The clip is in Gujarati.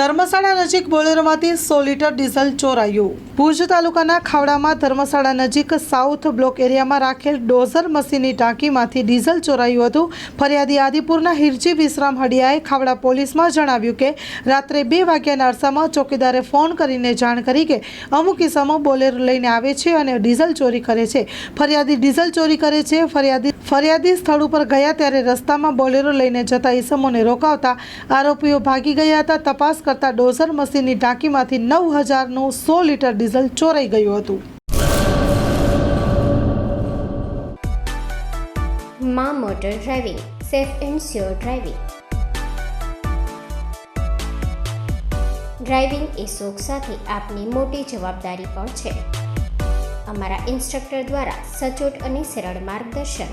ધર્મશાળા નજીક બોલેરોમાંથી સો લીટર ડીઝલ ચોરાયું. ભુજ તાલુકાના ખાવડામાં ધર્મશાળા નજીક સાઉથ બ્લોક એરિયામાં રાખેલ ડોઝર મશીનની ટાંકીમાંથી ડીઝલ ચોરાયું હતું. ફરિયાદી આદિપુરના હિરજી વિશ્રામ હડિયાએ ખાવડા પોલીસમાં જણાવ્યું કે, રાત્રે બે વાગ્યાના અરસામાં ચોકીદારે ફોન કરીને જાણ કરી કે, અમુક કિસ્સામો બોલેરો લઈને આવે છે અને ડીઝલ ચોરી કરે છે. ફરિયાદી ડીઝલ ચોરી કરે છે. ફરિયાદી ફરિયાદી સ્થળ ઉપર ગયા ત્યારે રસ્તામાં બોલેરો લઈને જતા ઈસમોને રોકાવતા આરોપીઓ ભાગી ગયા હતા. તપાસ કરતા ડોઝર મશીનની ટાંકીમાંથી નવ હજારનું સો લીટર ડીઝલ ચોરાઈ ગયું હતું. મા motor driving, safe and sure driving. Driving એ શોખ સાથે આપની મોટી જવાબદારી પણ છે. અમારા ઇન્સ્ટ્રક્ટર દ્વારા સચોટ અને સરળ માર્ગદર્શન.